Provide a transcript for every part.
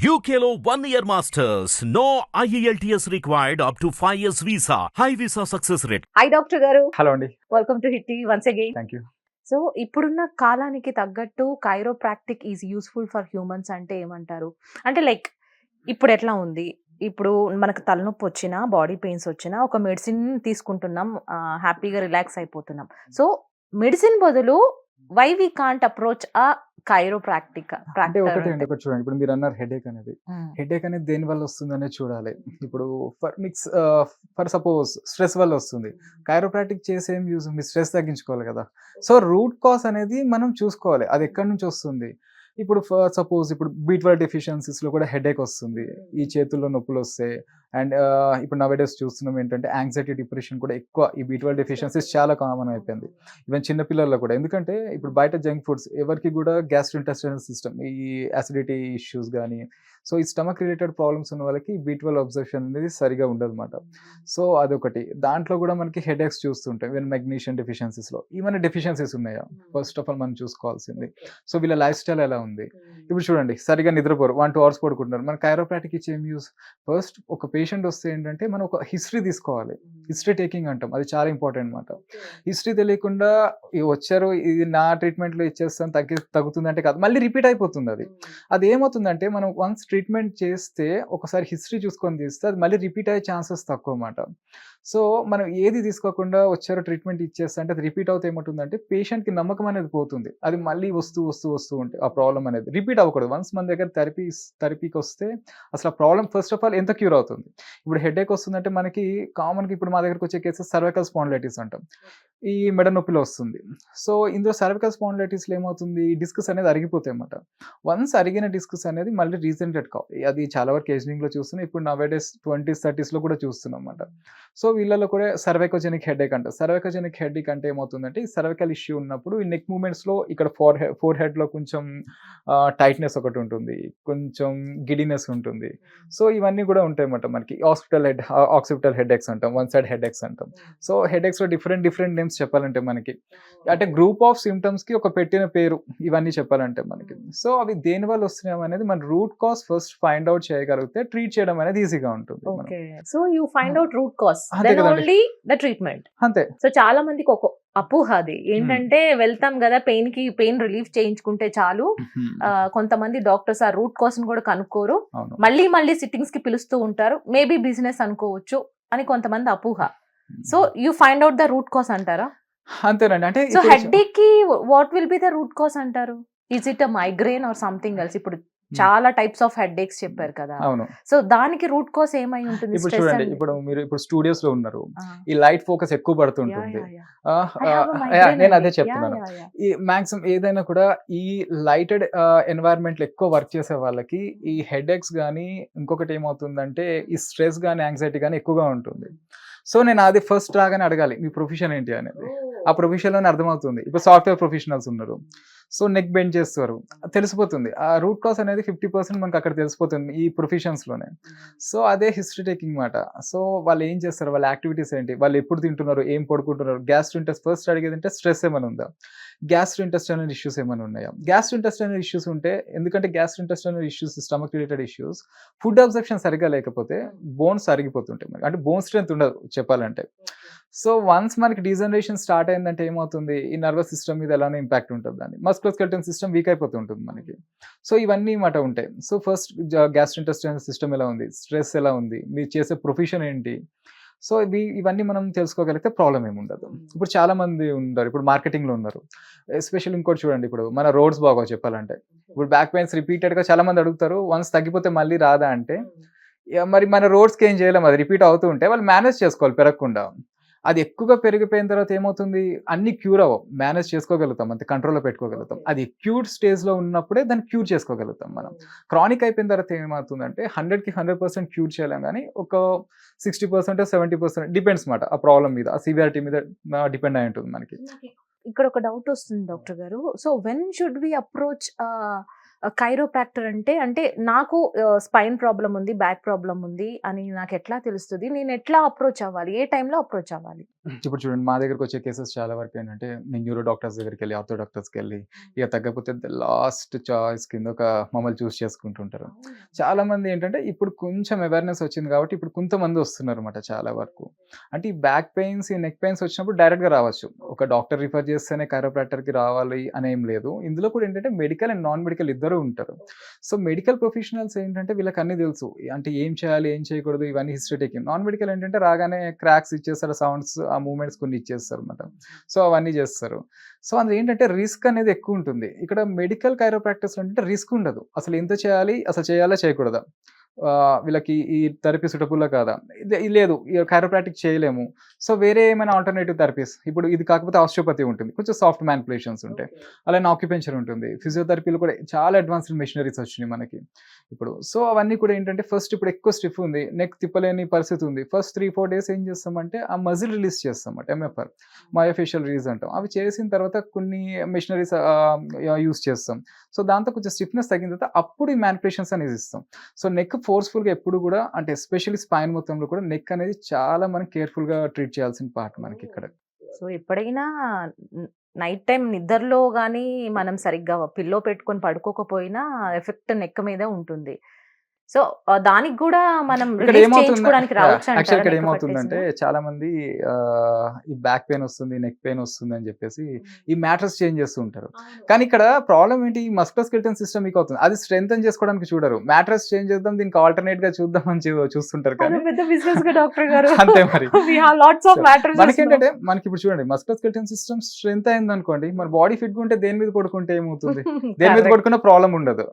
One year masters. No E IELTS required up to 5 years visa. High visa success rate. Hi doctor గారు. Hello అండి. Welcome to Hit TV once again thank you so ఇప్పుడున్న కాలానికి తగ్గట్టు chiropractic is useful for humans అంటే ఏమంటారు? అంటే like ఇప్పుడు ఎట్లా ఉంది? ఇప్పుడు మనకు తలనొప్పి వచ్చినా బాడీ పెయిన్స్ వచ్చినా ఒక మెడిసిన్ తీసుకుంటున్నాం హ్యాపీగా రిలాక్స్ అయిపోతున్నాం. సో మెడిసిన్ బదులు వై వీ కాంట్ అప్రోచ్ ఆ కైరోప్రాక్టిక్ అంటే ఒకటే అండి ఒకటి చూడండి. ఇప్పుడు మీరు అన్నారు హెడేక్ అనేది. హెడేక్ అనేది దేని వల్ల వస్తుంది అనేది చూడాలి. ఇప్పుడు for mix for suppose stress వల్ల వస్తుంది. కైరోప్రాక్టిక్ చేసి ఏం యూజ్ మీ స్ట్రెస్ తగ్గించుకోవాలి కదా. సో రూట్ కాస్ అనేది మనం చూసుకోవాలి. అది ఎక్కడి నుంచి వస్తుంది? ఇప్పుడు సపోజ్ ఇప్పుడు బీట్వల్ డెఫిషియన్సీస్లో కూడా హెడేక్ వస్తుంది. ఈ చేతుల్లో నొప్పులు వస్తాయి అండ్ ఇప్పుడు నవేడేస్ చూస్తున్నాం ఏంటంటే యాంగ్జైటీ డిప్రెషన్ కూడా ఎక్కువ ఈ బీట్వల్ డెఫిషియన్సీస్ చాలా కామన్ అయిపోయింది. ఈవెన్ చిన్న పిల్లల్లో కూడా. ఎందుకంటే ఇప్పుడు బయట జంక్ ఫుడ్స్ ఎవరికి కూడా గ్యాస్ట్రోఇంటెస్టైనల్ సిస్టమ్ ఈ అసిడిటీ ఇష్యూస్ కానీ సో ఈ స్టమక్ రిలేటెడ్ ప్రాబ్లమ్స్ ఉన్న వాళ్ళకి బీట్వల్ అబ్జర్షన్ అనేది సరిగా ఉండదు అనమాట సో అదొకటి. దాంట్లో కూడా మనకి హెడేక్స్ చూస్తుంటాయి ఈవెన్ మెగ్నీషియం డెఫిషియన్సీస్లో ఏమైనా డెఫిషియన్సీస్ ఉన్నాయా? ఫస్ట్ ఆఫ్ ఆల్ మనం చూసుకోవాల్సింది. సో వీళ్ళ లైఫ్ స్టైల్ ఎలా ఉంది? ఇప్పుడు చూడండి సరిగా నిద్రపోరు. వన్ టూ అవర్స్ పడుకుంటున్నారు మన కైరోప్రాటిక్ ఇచ్చి ఏం యూస్ ఫస్ట్ ఒక పేషెంట్ వస్తే ఏంటంటే మనం ఒక హిస్టరీ తీసుకోవాలి. హిస్టరీ టేకింగ్ అంటాం. అది చాలా ఇంపార్టెంట్ అనమాట హిస్టరీ తెలియకుండా "ఈ వచ్చారు ఇది నా ట్రీట్మెంట్లో ఇచ్చేస్తాను తగ్గి తగ్గుతుంది అంటే కాదు. మళ్ళీ రిపీట్ అయిపోతుంది అది. అది ఏమవుతుందంటే మనం వన్స్ ట్రీట్మెంట్ చేస్తే ఒకసారి హిస్టరీ చూసుకొని తీస్తే అది మళ్ళీ రిపీట్ అయ్యే ఛాన్సెస్ తక్కువ అన్నమాట సో మనం ఏది తీసుకోకుండా వచ్చారో ట్రీట్మెంట్ ఇచ్చేస్తే అంటే అది రిపీట్ అవుతే ఏమంటుందంటే పేషెంట్కి నమ్మకం అనేది పోతుంది. అది మళ్ళీ వస్తూ వస్తూ వస్తూ ఉంటే ఆ ప్రాబ్లం అనేది రిపీట్ అవ్వకూడదు. వన్స్ మన దగ్గర థెరపీ థెరపీకి వస్తే అసలు ఆ ప్రాబ్లం ఫస్ట్ ఆఫ్ ఆల్ ఎంత క్యూర్ అవుతుంది? ఇప్పుడు హెడేక్ వస్తుందంటే మనకి కామన్కి ఇప్పుడు మా దగ్గరకు వచ్చే కేసెస్ సర్వైకల్ స్పాండ్లైటిస్ అంటాం. ఈ మెడ నొప్పిలో వస్తుంది. సో ఇందులో సర్వికల్ స్పాండ్లైటిస్లో ఏమవుతుంది? డిస్కస్ అనేది అరిగిపోతాయి అన్నమాట. వన్స్ అరిగిన డిస్కస్ అనేది మళ్ళీ రీసెంట్ రీజెంటెడ్ కావు అది చాలా వరకు ఏజింగ్లో చూస్తున్నాం ఇప్పుడు నవేడేస్ ట్వంటీస్ థర్టీస్లో కూడా చూస్తున్నాం అన్నమాట. సో వీళ్ళలో కూడా సర్వైకోజెనిక్ హెడేక్ అంటారు సర్వైకోజెనిక్ హెడేక్ అంటే ఏమవుతుందంటే ఈ సర్వైకల్ ఇష్యూ ఉన్నప్పుడు ఈ నెక్ మూమెంట్స్లో ఇక్కడ ఫోర్ హెడ్ ఫోర్ హెడ్లో కొంచెం టైట్నెస్ ఒకటి ఉంటుంది. కొంచెం గిడినెస్ ఉంటుంది. సో ఇవన్నీ కూడా ఉంటాయి అన్నమాట మనకి. హాస్పిటల్ హెడ్ ఆక్సిపిటల్ ఎక్స్ అంటాం. వన్ సైడ్ హెడ్ ఎక్స్ అంటాం. సో హెడేక్స్లో డిఫరెంట్ డిఫరెంట్ నేమ్స్ చెప్పాలంటే మనకి. అంటే గ్రూప్ ఆఫ్ సిమ్టమ్స్కి ఒక పెట్టిన పేరు ఇవన్నీ చెప్పాలంటే మనకి. సో అవి దేని వల్ల వస్తున్నాయి అనేది మన root cause first find out చేయగలిగితే ట్రీట్ చేయడం అనేది ఈజీగా ఉంటుంది so you find out root cause then. Only the treatment అంతే. సో చాలా మందికి ఒక అపోహ అది. ఏంటంటే వెళ్తాం కదా పెయిన్కి పెయిన్ రిలీఫ్ చేయించుకుంటే చాలు. కొంతమంది డాక్టర్స్ ఆ రూట్ కాస్ కూడా కనుక్కోరు. మళ్ళీ మళ్ళీ సిట్టింగ్స్కి పిలుస్తూ ఉంటారు. మేబీ బిజినెస్ అనుకోవచ్చు అని కొంతమంది అపోహ. So you find out the root cause అంటారా? అంతేనండి. అంటే so హెడ్కి what will be the root cause అంటారు? Is it a migraine or something else ఇప్పుడు చాలా టైప్స్ ఆఫ్ హెడ్ ఏక్స్ చెప్పారు కదా. అవును. సో దానికి రూట్ కాస్ ఏమై ఉంటుంది ఇప్పుడు చూడండి ఇప్పుడు మీరు ఇప్పుడు స్టూడియోస్లో ఉన్నారు. ఈ లైట్ ఫోకస్ ఎక్కువ పడుతుంటుంది. Yeah, yeah. ఆ, I have a ఆ, migraine నేను అదే. చెప్తున్నాను. ఈ మాక్సిమం ఏదైనా కూడా ఈ లైటెడ్ ఎన్వైరన్మెంట్ ఎక్కువ వర్క్ చేసే వాళ్ళకి ఈ హెడేక్స్ కానీ ఇంకొకటి ఏమవుతుందంటే ఈ స్ట్రెస్ కానీ యాంగ్జైటీ కానీ ఎక్కువగా ఉంటుంది. సో నేను అది ఫస్ట్ రాగానే అడగాలి మీ ప్రొఫెషన్ ఏంటి అనేది? ఆ ప్రొఫెషన్లోనే అర్థమవుతుంది. ఇప్పుడు సాఫ్ట్వేర్ ప్రొఫెషనల్స్ ఉన్నారు. సో నెక్ బెండ్ చేస్తారు. తెలిసిపోతుంది. ఆ రూట్ కాస్ అనేది ఫిఫ్టీ పర్సెంట్ మనకు అక్కడ తెలిసిపోతుంది ఈ ప్రొఫెషన్స్లోనే సో అదే హిస్టరీ టేకింగ్ మాట. సో వాళ్ళు ఏం చేస్తారు? వాళ్ళ యాక్టివిటీస్ ఏంటి? వాళ్ళు ఎప్పుడు తింటున్నారు? ఏం పడుకుంటున్నారు? గ్యాస్ట్రో ఇంటెస్ట్ ఫస్ట్ అడిగేది అంటే స్ట్రెస్ ఏమైనా ఉందా? గ్యాస్ట్రో ఇంటెస్టైనల్ ఇష్యూస్ ఏమైనా ఉన్నాయా? గ్యాస్ట్రో ఇంటెస్టైనల్ ఇష్యూస్ ఉంటే ఎందుకంటే gastro intestinal issues stomach related issues food absorption సరిగా లేకపోతే బోన్స్ అరిగిపోతుంటాయి. అంటే బోన్ స్ట్రెంత్ ఉండదు చెప్పాలంటే. సో వన్స్ మనకి డీజనరేషన్ స్టార్ట్ అయిందంటే ఏమవుతుంది? ఈ నర్వస్ సిస్టమ్ మీద ఎలానే ఇంపాక్ట్ ఉంటుంది దాన్ని. మస్కులస్కెల్టన్ సిస్టమ్ వీక్ అయిపోతుంటుంది మనకి. సో ఇవన్నీ మాట ఉంటాయి. సో ఫస్ట్ గ్యాస్ట్రింటెస్టైనల్ సిస్టమ్ ఎలా ఉంది? స్ట్రెస్ ఎలా ఉంది? మీరు చేసే ప్రొఫెషన్ ఏంటి? సో ఇవి ఇవన్నీ మనం తెలుసుకోగలిగితే ప్రాబ్లం ఏమి ఉండదు. ఇప్పుడు చాలా మంది ఉన్నారు ఇప్పుడు మార్కెటింగ్లో ఉన్నారు. ఎస్పెషల్ ఇంకోటి చూడండి ఇప్పుడు. మన రోడ్స్ బాగా చెప్పాలంటే. ఇప్పుడు బ్యాక్ పెయిన్స్ రిపీటెడ్గా చాలా మంది అడుగుతారు. వన్స్ తగ్గిపోతే మళ్ళీ రాదా అంటే ఇక మరి మన రోడ్స్కి ఏం చేయలేం? అది రిపీట్ అవుతూ ఉంటే వాళ్ళు మేనేజ్ చేసుకోవాలి పెరగకుండా. అది ఎక్కువగా పెరిగిపోయిన తర్వాత ఏమవుతుంది? అన్ని క్యూర్ అవ్వం మేనేజ్ చేసుకోగలుగుతాం అంతే. కంట్రోల్లో పెట్టుకోగలుగుతాం. అది క్యూర్ స్టేజ్లో ఉన్నప్పుడే దాన్ని క్యూర్ చేసుకోగలుగుతాం మనం. క్రానిక్ అయిపోయిన తర్వాత ఏమవుతుందంటే హండ్రెడ్కి హండ్రెడ్ పర్సెంట్ క్యూర్ చేయలేం కానీ ఒక sixty percent seventy percent depends మాట ఆ ప్రాబ్లం మీద ఆ సివియారిటీ మీద డిపెండ్ అయి ఉంటుంది మనకి. ఇక్కడ ఒక డౌట్ వస్తుంది డాక్టర్ గారు. So when should we approach chiropractor అంటే అంటే నాకు స్పైన్ ప్రాబ్లం ఉంది బ్యాక్ ప్రాబ్లం ఉంది అని నాకు ఎట్లా తెలుస్తుంది? నేను ఎట్లా అప్రోచ్ అవ్వాలి? ఏ టైంలో అప్రోచ్ అవ్వాలి? ఇప్పుడు చూడండి మా దగ్గరకు వచ్చే కేసెస్ చాలా వరకు ఏంటంటే నేను న్యూరో డాక్టర్స్ దగ్గరికి వెళ్ళి ఆర్థో డాక్టర్స్కి వెళ్ళి ఇక తగ్గకపోతే లాస్ట్ చాయిస్ కింద ఒక మమ్మల్ని చూస్ చేసుకుంటుంటారు. చాలా మంది ఏంటంటే ఇప్పుడు కొంచెం అవేర్నెస్ వచ్చింది కాబట్టి ఇప్పుడు కొంతమంది వస్తున్నారు అనమాట చాలా వరకు. అంటే ఈ బ్యాక్ పెయిన్స్ ఈ నెక్ పెయిన్స్ వచ్చినప్పుడు డైరెక్ట్గా రావచ్చు. ఒక డాక్టర్ రిఫర్ చేస్తేనే chiropractor-కి రావాలి అని లేదు. ఇందులో కూడా ఏంటంటే మెడికల్ అండ్ నాన్ మెడికల్ ఇద్దరు ఉంటారు. సో మెడికల్ ప్రొఫెషనల్స్ ఏంటంటే వీళ్ళకి అన్ని తెలుసు. అంటే ఏం చేయాలి ఏం చేయకూడదు ఇవన్నీ హిస్టరీ టేకింగ్ నాన్ మెడికల్ ఏంటంటే రాగానే క్రాక్స్ ఇచ్చేస్తారు సౌండ్స్ ఆ మూమెంట్స్ కొన్ని ఇచ్చేస్తారు అనమాట సో అవన్నీ చేస్తారు. సో అందులో ఏంటంటే రిస్క్ అనేది ఎక్కువ ఉంటుంది. ఇక్కడ మెడికల్ కైరో ప్రాక్టీస్ అంటే రిస్క్ ఉండదు. అసలు ఎంత చేయాలి అసలు చేయాలా చేయకూడదా? వీళ్ళకి ఈ థెరపీ సుటబుల్లా కాదా? లేదు కైరోప్రాక్టిక్ చేయలేము. సో వేరే ఏమైనా ఆల్టర్నేటివ్ థెరపీస్ ఇప్పుడు ఇది కాకపోతే ఆస్టియోపతి ఉంటుంది కొంచెం సాఫ్ట్ మ్యానిపులేషన్స్ ఉంటాయి. అలానే ఆక్యుపెన్షన్ ఉంటుంది. ఫిజియోథెరపీలో కూడా చాలా అడ్వాన్స్డ్ మెషినరీస్ వచ్చినాయి మనకి. ఇప్పుడు సో అవన్నీ కూడా ఏంటంటే ఫస్ట్ ఇప్పుడు ఎక్కువ స్టిఫ్ ఉంది నెక్ తిప్పలేని పరిస్థితి ఉంది. ఫస్ట్ త్రీ ఫోర్ డేస్ ఏం చేస్తామంటే ఆ మజిల్ రిలీజ్ చేస్తాం అన్నమాట ఎంఎఫ్ఆర్ మయోఫేషియల్ రిలీజ్ అంటాం. అవి చేసిన తర్వాత కొన్ని మెషినరీస్ యూస్ చేస్తాం. సో దాంతో కొంచెం స్టిఫ్నెస్ తగ్గిన తర్వాత అప్పుడు ఈ మ్యానిపులేషన్స్ అనేది ఇస్తాం. సో నెక్ ఫోర్స్ఫుల్గా ఎప్పుడు కూడా అంటే ఎస్పెషల్లీ స్పైన్ మొత్తంలో కూడా నెక్ అనేది చాలా మనం కేర్ఫుల్గా ట్రీట్ చేయాల్సిన పార్ట్ మనకి ఇక్కడ. సో ఎప్పుడైనా నైట్ టైం నిద్రలో కానీ మనం సరిగ్గా పిల్లో పెట్టుకొని పడుకోకపోయినా ఎఫెక్ట్ నెక్ మీదే ఉంటుంది. సో దానికి కూడా మనం ఇక్కడ ఏమవుతుంది చేయించుకోవడానికి రావచ్చు యాక్చువల్ ఇక్కడ ఏమవుతుందంటే చాలా మంది ఈ బ్యాక్ పెయిన్ వస్తుంది నెక్ పెయిన్ వస్తుంది అని చెప్పేసి ఈ మ్యాటర్స్ చేంజ్ చేస్తూ ఉంటారు. కానీ ఇక్కడ ప్రాబ్లం ఏంటి? ఈ మస్కులస్కెల్టన్ సిస్టమ్ మీకు అవుతుంది. అది స్ట్రెంగ్ చేసుకోవడానికి చూడరు. మ్యాట్రస్ చేంజ్ చేద్దాం దీనికి ఆల్టర్నేట్గా చూద్దాం అని చూస్తుంటారు కానీ పెద్ద బిజినెస్గా డాక్టర్ గారు. అంతే మరి. లాట్స్ ఆఫ్ మ్యాటర్స్ మనకి ఏంటంటే మనకి ఇప్పుడు చూడండి మస్కులస్కెల్టన్ సిస్టమ్ స్ట్రెంత్ అయింది అనుకోండి మరి బాడీ ఫిట్గా ఉంటే దేని మీద పడుకుంటే ఏమవుతుంది? దేని మీద పడుకున్న ప్రాబ్లం ఉండదు.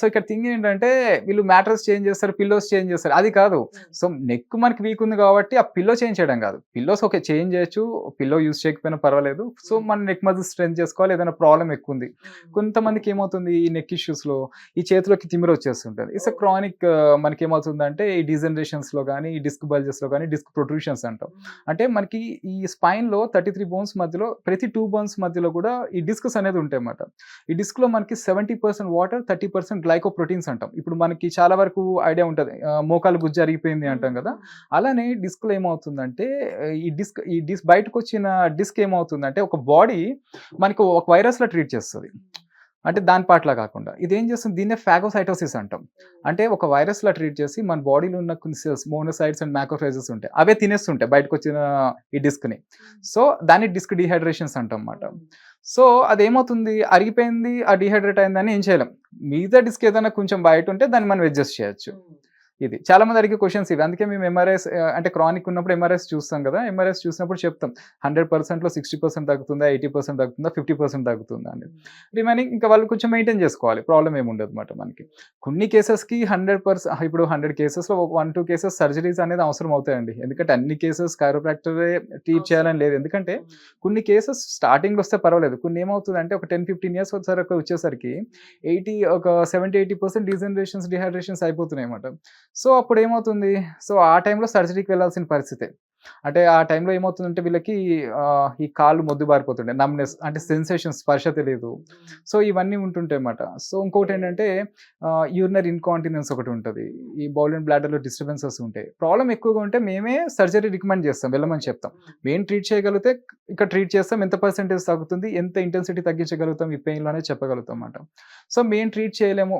సో ఇక్కడ థింగ్ ఏంటంటే వీళ్ళు మ్యాట్రస్ చేంజ్ చేస్తారు పిల్లోస్ చేంజ్ చేస్తారు. అది కాదు. సో నెక్ మనకి వీక్ ఉంది కాబట్టి ఆ పిల్లో చేంజ్ చేయడం కాదు. పిల్లోస్ ఓకే చేంజ్ చేయొచ్చు. పిల్లో యూస్ చేయకపోయినా పర్వాలేదు. సో మన నెక్ మధ్య స్ట్రెంత్ చేసుకోవాలి. ఏదైనా ప్రాబ్లం ఎక్కువ ఉంది కొంతమందికి ఏమవుతుంది? ఈ నెక్ ఇష్యూస్లో ఈ చేతిలోకి తిమిర వచ్చేస్తుంటుంది. ఇట్స్ క్రానిక్ మనకి ఏమవుతుందంటే ఈ డిజనరేషన్స్లో కానీ ఈ డిస్క్ బల్జెస్లో కానీ డిస్క్ ప్రొట్రూషన్స్ అంటాం. అంటే మనకి ఈ స్పైన్లో థర్టీ త్రీ బోన్స్ మధ్యలో ప్రతి టూ బోన్స్ మధ్యలో కూడా ఈ డిస్క్స్ అనేది ఉంటాయి అన్నమాట ఈ డిస్క్లో మనకి seventy percent water thirty percent glycoproteins అంటాం. ఇప్పుడు మనకి చాలా వరకు ఐడియా ఉంటుంది. మోకాలు గుజ్జు అరిగిపోయింది అంటాం కదా. అలానే డిస్క్లో ఏమవుతుందంటే ఈ డిస్క్ ఈ డిస్క్ బయటకు వచ్చిన డిస్క్ ఏమవుతుందంటే ఒక బాడీ మనకి ఒక వైరస్లో ట్రీట్ చేస్తుంది. అంటే దాని పాటలా కాకుండా. ఇది ఏం చేస్తుంది? దీన్నే ఫాగోసైటోసిస్ అంటాం. అంటే ఒక వైరస్ లా ట్రీట్ చేసి మన బాడీలో ఉన్న కొన్ని సెల్స్ మోనోసైడ్స్ అండ్ మ్యాకోఫైజెస్ ఉంటాయి. అవే తినేస్తుంటాయి బయటకు వచ్చిన ఈ డిస్క్ని సో దాన్ని డిస్క్ డిహైడ్రేషన్స్ అంటాం అన్నమాట సో అదేమవుతుంది? అరిగిపోయింది ఆ డిహైడ్రేట్ అయిందని ఏం చేయలేం. మిగతా డిస్క్ ఏదైనా కొంచెం బయట ఉంటే దాన్ని మనం అడ్జస్ట్ చేయొచ్చు. ఇది. చాలా మంది అడిగే క్వశ్చన్స్ ఇవి. అందుకే మేము ఎంఆర్ఎస్ అంటే క్రానిక్ ఉన్నప్పుడు ఎంఆర్ఎస్ చూస్తాం కదా. ఎంఆర్ఎస్ చూసినప్పుడు చెప్తాం. హండ్రెడ్ పర్సెంట్లో సిక్స్టీ పర్సెంట్ తగ్గుతుందా? ఎయిటీ పర్సెంట్ తగ్గుతుందా? ఫిఫ్టీ పర్సెంట్ తగ్గుతుందా? అని. రిమైనింగ్ ఇంకా వాళ్ళు కొంచెం మెయింటైన్ చేసుకోవాలి. ప్రాబ్లం ఏమి ఉండదు అనమాట మనకి. కొన్ని కేసెస్కి హండ్రెడ్ పర్సెంట్ ఇప్పుడు హండ్రెడ్ కేసెస్లో వన్ టూ కేసెస్ సర్జరీస్ అనేది అవసరం అవుతాయండి. ఎందుకంటే అన్ని కేసెస్ కైరోప్రాక్టరే ట్రీట్ చేయాలని లేదు. ఎందుకంటే కొన్ని కేసెస్ స్టార్టింగ్ వస్తే పర్వాలేదు. కొన్ని ఏమవుతుందంటే ఒక టెన్ ఫిఫ్టీన్ ఇయర్స్ వచ్చేసరికి వచ్చేసరికి ఎయిటీ ఒక seventy eighty percent degenerations dehydrations అయిపోతున్నాయి అన్నమాట సో అప్పుడు ఏమవుతుంది సో ఆ టైంలో సర్జరీకి వెళ్ళాల్సిన పరిస్థితి. అంటే ఆ టైంలో ఏమవుతుందంటే వీళ్ళకి ఈ కాళ్ళు మొద్దు బారిపోతుండే నమ్నెస్ అంటే సెన్సేషన్ స్పర్శ తెలియదు సో ఇవన్నీ ఉంటుంటాయి అన్నమాట. సో ఇంకొకటి ఏంటంటే యూరినరీ ఇన్కాంటినెన్స్ ఒకటి ఉంటుంది. ఈ బౌల్ అండ్ బ్లాడర్లో డిస్టర్బెన్సెస్ ఉంటాయి. ప్రాబ్లం ఎక్కువగా ఉంటే మేమే సర్జరీ రికమెండ్ చేస్తాం వెళ్ళమని చెప్తాం. మేము ట్రీట్ చేయగలిగితే ఇక్కడ ట్రీట్ చేస్తాం ఎంత పర్సెంటేజ్ తగ్గుతుంది ఎంత ఇంటెన్సిటీ తగ్గించగలుగుతాం ఈ పెయిన్లోనే చెప్పగలుగుతాం అన్నమాట. సో మేము ట్రీట్ చేయలేము.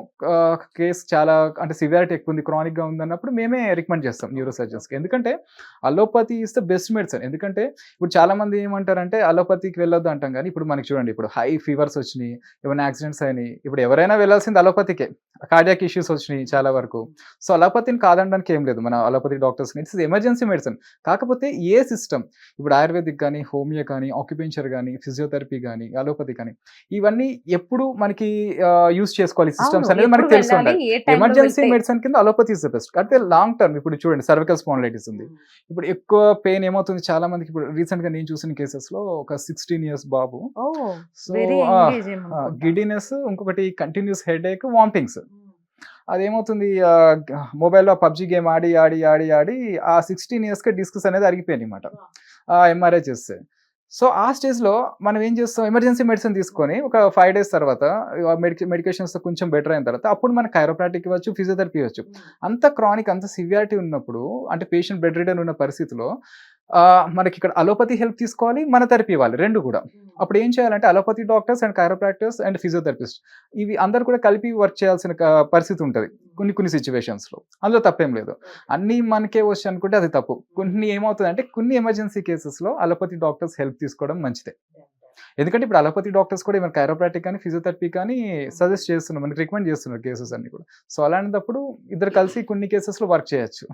కేసు చాలా అంటే సివియారిటీ ఎక్కువ ఉంది క్రానిక్గా ఉంది అన్నప్పుడు మేమే రికమెండ్ చేస్తాం న్యూరో సర్జన్స్కి ఎందుకంటే allopathy is the best medicine ఎందుకంటే ఇప్పుడు చాలా మంది ఏమంటారంటే అలోపతికి వెళ్ళొద్దు అంటాం కానీ ఇప్పుడు మనకి చూడండి ఇప్పుడు హై ఫీవర్స్ వచ్చినాయి ఏమైనా యాక్సిడెంట్స్ అయినాయి ఇప్పుడు ఎవరైనా వెళ్ళాల్సింది అలోపతికే కార్డియాక్ ఇష్యూస్ వచ్చినాయి చాలా వరకు. సో అలోపతిని కాదనడానికి ఏం లేదు. మన allopathy doctors it's emergency medicine కాకపోతే ఏ సిస్టమ్ ఇప్పుడు ఆయుర్వేదిక్ కానీ హోమియో కానీ ఆక్యుపెన్చర్ కానీ ఫిజియోథెరపీ కానీ అలోపతి కానీ ఇవన్నీ ఎప్పుడు మనకి యూస్ చేసుకోవాలి. సిస్టమ్స్ అనేది మనకి తెలిసి ఉండాలి. ఎమర్జెన్సీ మెడిసిన్ కింద అలోపతి ఇస్ ద బెస్ట్ అంటే లాంగ్ టర్మ్ ఇప్పుడు చూడండి సర్వికల్ స్పాండిలైటిస్ ఉంది. ఇప్పుడు ఎక్కువ పెయిన్ ఏమవుతుంది? చాలా మందికి ఇప్పుడు రీసెంట్గా నేను చూసిన కేసెస్లో ఒక సిక్స్టీన్ ఇయర్స్ బాబు. సో గిడినెస్ ఇంకొకటి కంటిన్యూస్ హెడ్ ఏక్ వామిటింగ్స్ అదేమవుతుంది? మొబైల్లో పబ్జి గేమ్ ఆడి ఆడి ఆడి ఆడి ఆ సిక్స్టీన్ ఇయర్స్కి డిస్కస్ అనేది అరిగిపోయింది అనమాట ఎంఆర్ఐ చేస్తే. సో ఆ స్టేజ్లో మనం ఏం చేస్తాం? ఎమర్జెన్సీ మెడిసిన్ తీసుకొని ఒక ఫైవ్ డేస్ తర్వాత మెడికే మెడికేషన్స్తో కొంచెం బెటర్ అయిన తర్వాత అప్పుడు మన కైరోప్రాటిక్ ఇవ్వచ్చు ఫిజియోథెరపీ ఇవ్వచ్చు. అంత క్రానిక్ అంత సివియారిటీ ఉన్నప్పుడు అంటే పేషెంట్ బెడ్ రిడన్ ఉన్న పరిస్థితిలో మనకి ఇక్కడ అలోపతి హెల్ప్ తీసుకోవాలి మన థెరపీ ఇవ్వాలి రెండు కూడా. అప్పుడు ఏం చేయాలంటే allopathy doctors and chiropractors and physiotherapist ఇవి అందరు కూడా కలిపి వర్క్ చేయాల్సిన పరిస్థితి ఉంటుంది కొన్ని కొన్ని సిచ్యువేషన్స్లో అందులో తప్పేం లేదు. అన్నీ మనకే వచ్చి అనుకుంటే అది తప్పు. కొన్ని ఏమవుతుంది అంటే కొన్ని ఎమర్జెన్సీ కేసెస్లో అలోపతి డాక్టర్స్ హెల్ప్ తీసుకోవడం మంచిదే. ఎందుకంటే ఇప్పుడు అలోపతి డాక్టర్స్ కూడా ఏమైనా కైరోప్రాటిక్ కానీ ఫిజియోథెరపీ కానీ సజెస్ట్ చేస్తున్నారు. మనకి రికమెండ్ చేస్తున్నారు కేసెస్ అన్ని కూడా. సో అలాంటప్పుడు ఇద్దరు కలిసి కొన్ని కేసెస్లో వర్క్ చేయొచ్చు.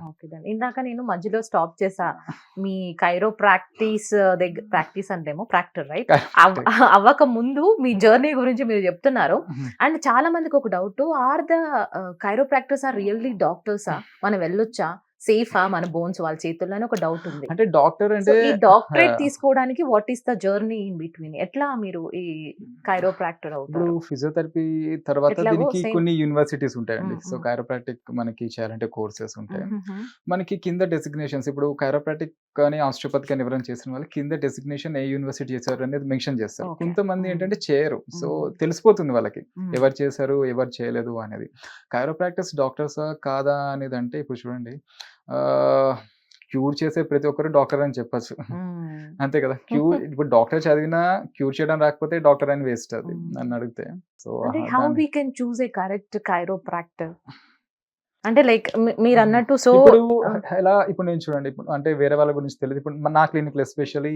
ఇందాక నేను మధ్యలో స్టాప్ చేసా. మీ కైరో ప్రాక్టీస్ దగ్గర ప్రాక్టీస్ అంటేమో ప్రాక్టర్ రైట్ అవ్వక ముందు మీ జర్నీ గురించి మీరు చెప్తున్నారు. అండ్ చాలా మందికి ఒక doubt are the chiropractors are really డాక్టర్సా మనం వెళ్ళొచ్చా? సేఫా మన బోన్స్ వాళ్ళ చేతుల్లోనే ఒక డౌట్ ఉంది అంటే డాక్టర్ అంటే ఈ డాక్టరేట్ తీసుకోవడానికి what is the journey in between ఎట్లా మీరు ఈ కైరో ప్రాక్టర్ ఇప్పుడు అవుతారు ఫిజియోథెరపీ తర్వాత దీనికి. కొన్ని యూనివర్సిటీస్ ఉంటాయండి సో మ్మ్. కైరోప్రాటిక్ మనకి చేయాలంటే కోర్సెస్ ఉంటాయి. మనకి కింద డెసిగ్నేషన్స్ ఇప్పుడు కైరోప్రాటిక్ కానీ ఆస్ట్రోపతి కానీ ఎవరైనా చేసిన వాళ్ళు కింద డెసిగ్నేషన్ ఏ యూనివర్సిటీ చేశారు అనేది మెన్షన్ చేస్తారు. కొంతమంది. ఏంటంటే చేయరు సో. తెలిసిపోతుంది వాళ్ళకి. ఎవరు చేశారు ఎవరు చేయలేదు అనేది కైరోప్రాక్టిస్ డాక్టర్సా కాదా అనేది అంటే ఇప్పుడు చూడండి క్యూర్ చేసే ప్రతి ఒక్కరు డాక్టర్ అని చెప్పొచ్చు. అంతే కదా క్యూర్ ఇప్పుడు డాక్టర్ చదివినా క్యూర్ చేయడం రాకపోతే డాక్టర్ అని వేస్ట్ అది. నన్ను అడిగితే సో అంటే how we can choose a correct chiropractor అంటే లైక్ మీరు అన్నట్టు సో. ఎలా ఇప్పుడు నేను చూడండి ఇప్పుడు అంటే వేరే వాళ్ళ గురించి తెలియదు ఇప్పుడు నా క్లినిక్ ఎస్పెషల్లీ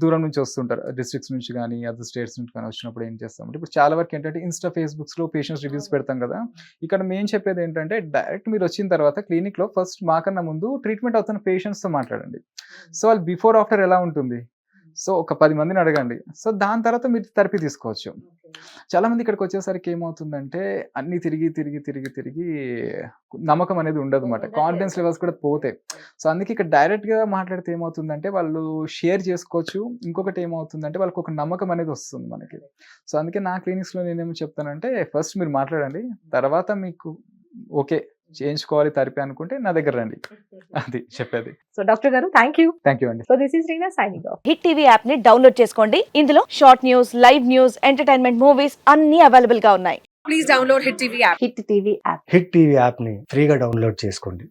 దూరం నుంచి వస్తుంటారు. డిస్ట్రిక్ట్స్ నుంచి కానీ అదర్ స్టేట్స్ నుంచి కానీ వచ్చినప్పుడు ఏం చేస్తాం అంటే ఇప్పుడు చాలా వరకు ఏంటంటే ఇన్స్టా ఫేస్బుక్స్లో పేషెంట్స్ రివ్యూస్ పెడతాం కదా. ఇక్కడ మేము చెప్పేది ఏంటంటే డైరెక్ట్ మీరు వచ్చిన తర్వాత క్లినిక్లో ఫస్ట్ మాకన్నా ముందు ట్రీట్మెంట్ అవుతున్న పేషెంట్స్తో మాట్లాడండి సో వాళ్ళు బిఫోర్ ఆఫ్టర్ ఎలా ఉంటుంది? సో ఒక పది మందిని అడగండి. సో దాని తర్వాత మీరు థెరపీ తీసుకోవచ్చు. చాలా మంది ఇక్కడికి వచ్చేసరికి ఏమవుతుందంటే అన్ని తిరిగి తిరిగి తిరిగి తిరిగి నమ్మకం అనేది ఉండదు అనమాట కాన్ఫిడెన్స్ లెవెల్స్ కూడా పోతాయి. సో అందుకే ఇక్కడ డైరెక్ట్గా మాట్లాడితే ఏమవుతుందంటే వాళ్ళు షేర్ చేసుకోవచ్చు. ఇంకొకటి ఏమవుతుందంటే వాళ్ళకి ఒక నమ్మకం అనేది వస్తుంది మనకి. సో అందుకే నా క్లినిక్స్లో నేనేమో చెప్తానంటే ఫస్ట్ మీరు మాట్లాడండి. తర్వాత మీకు ఓకే. చేయించుకోవాలి థెరపీ అనుకుంటే నా దగ్గర రండి. అది చెప్పేది. సో డాక్టర్ గారు థ్యాంక్ యూ థ్యాంక్ యూ అండి. So this is Reena signing off hit TV యాప్ని డౌన్లోడ్ చేసుకోండి. ఇందులో short news live news entertainment movies అన్ని అవైలబుల్గా ఉన్నాయి. Hit TV app hit TV యాప్ని ఫ్రీగా డౌన్లోడ్ చేసుకోండి.